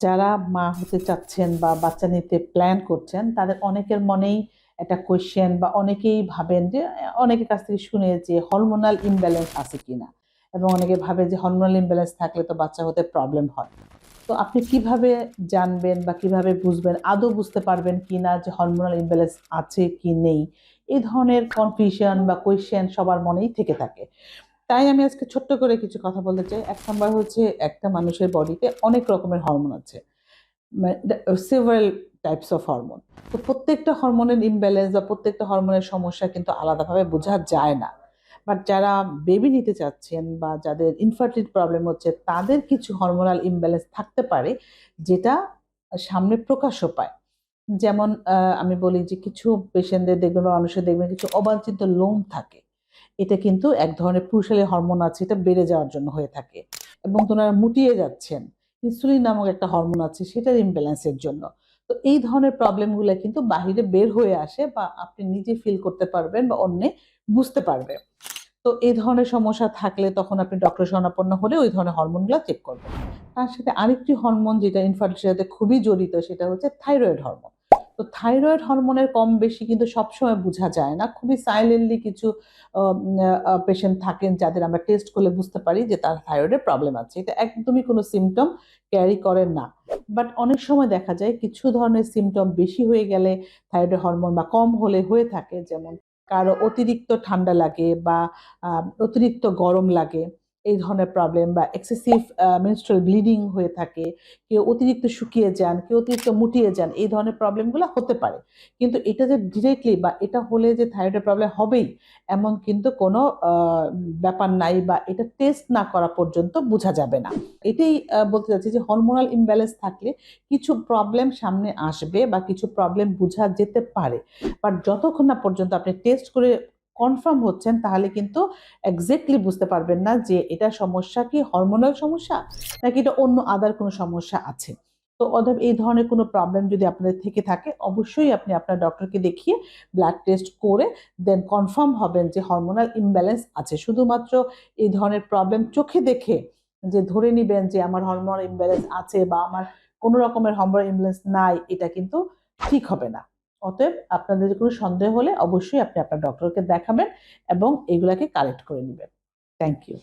যারা মা হতে চাচ্ছেন বা বাচ্চা নিতে প্ল্যান করছেন, তাদের অনেকের মনেই একটা কোয়েশ্চেন বা অনেকেই ভাবেন যে, অনেকের কাছ থেকে শুনে যে হরমোনাল ইমব্যালেন্স আছে কিনা এবং অনেকে ভাবে যে হরমোনাল ইমব্যালেন্স থাকলে তো বাচ্চা হতে প্রবলেম হয়। তো আপনি কীভাবে জানবেন বা কীভাবে বুঝবেন, আদৌ বুঝতে পারবেন কি না যে হরমোনাল ইমব্যালেন্স আছে কি নেই? এই ধরনের কনফিউশন বা কোয়েশ্চেন সবার মনেই থেকে থাকে। তাই আমি আজকে ছোট্ট করে কিছু কথা বলতে চাই। এক নম্বর হচ্ছে একটা মানুষের বডিতে অনেক রকমের হরমোন আছে। সেভারাল টাইপস অফ হরমোন তো প্রত্যেকটা হরমোনের ইমব্যালেন্স বা প্রত্যেকটা হরমোনের সমস্যা কিন্তু আলাদাভাবে বোঝা যায় না। বাট যারা বেবি নিতে চাচ্ছেন বা যাদের ইনফার্টিলিটি প্রবলেম হচ্ছে, তাদের কিছু হরমোনাল ইমব্যালেন্স থাকতে পারে, যেটা সামনে প্রকাশ্য পায়। যেমন আমি বলি যে কিছু পেশেন্টদের দেখবেন বা মানুষের দেখবেন কিছু অবাঞ্ছিত লোম থাকে। এটা কিন্তু এক ধরনের পুরুষালী হরমোন আছে, এটা বেড়ে যাওয়ার জন্য হয়ে থাকে। এবং তোনারা মুটিয়ে যাচ্ছেন ইনসুলিন নামক একটা হরমোন আছে, সেটার ইমব্যালেন্সের জন্য। তো এই ধরনের প্রবলেমগুলো কিন্তু বাহিরে বের হয়ে আসে বা আপনি নিজে ফিল করতে পারবেন বা অন্যে বুঝতে পারবে তো এই ধরনের সমস্যা থাকলে তখন আপনি ডক্টর শরণাপন্ন হলে ওই ধরনের হরমোনগুলো চেক করবেন। তার সাথে আরেকটি হরমোন যেটা ইনফার্টিলিটির সাথে খুবই জড়িত, সেটা হচ্ছে থাইরয়েড হরমোন তো থাইরয়েড হরমোনের কম বেশি কিন্তু সবসময় বোঝা যায় না। খুবই সাইলেন্টলি কিছু পেশেন্ট থাকেন যাদের আমরা টেস্ট করলে বুঝতে পারি যে তার থাইরয়েডের প্রবলেম আছে। এটা একদমই কোনো সিমটম ক্যারি করে না। বাট অনেক সময় দেখা যায় কিছু ধরনের সিমটম বেশি হয়ে গেলে থাইরয়েড হরমোন বা কম হলে হয়ে থাকে, যেমন কারও অতিরিক্ত ঠান্ডা লাগে বা অতিরিক্ত গরম লাগে। এই ধরনের প্রবলেম বা এক্সেসিভ মেনস্ট্রাল ব্লিডিং হয়ে থাকে, কেউ অতিরিক্ত শুকিয়ে যান, কেউ অতিরিক্ত মুটিয়ে যান, এই ধরনের প্রবলেমগুলো হতে পারে। কিন্তু এটা যে ডিরেক্টলি বা এটা হলে যে থাইরয়েডের প্রবলেম হবেই, এমন কিন্তু কোনো ব্যাপার নাই বা এটা টেস্ট না করা পর্যন্ত বোঝা যাবে না। এটাই বলতে চাচ্ছি যে হরমোনাল ইমব্যালেন্স থাকলে কিছু প্রবলেম সামনে আসবে বা কিছু প্রবলেম বোঝা যেতে পারে। বাট যতক্ষণ না পর্যন্ত আপনি টেস্ট করে কনফার্ম হচ্ছেন, তাহলে কিন্তু এক্স্যাক্টলি বুঝতে পারবেন না যে এটা সমস্যা কি হরমোনাল সমস্যা, নাকি এটা অন্য আদার কোনো সমস্যা আছে। তো অতএব এই ধরনের কোনো প্রবলেম যদি আপনাদের থেকে থাকে, অবশ্যই আপনি আপনার ডক্টরকে দেখিয়ে ব্লাড টেস্ট করে দেন কনফার্ম হবেন যে হরমোনাল ইমব্যালেন্স আছে। শুধুমাত্র এই ধরনের প্রবলেম চোখে দেখে যে ধরে নিবেন যে আমার হরমোনাল ইমব্যালেন্স আছে বা আমার কোনো রকমের হরমোনাল ইমব্যালেন্স নাই, এটা কিন্তু ঠিক হবে না। অতএব আপনাদের কোনো সন্দেহ হলে অবশ্যই আপনি আপনার ডক্টরকে দেখাবেন এবং এগুলাকে কালেক্ট করে নেবেন। Thank you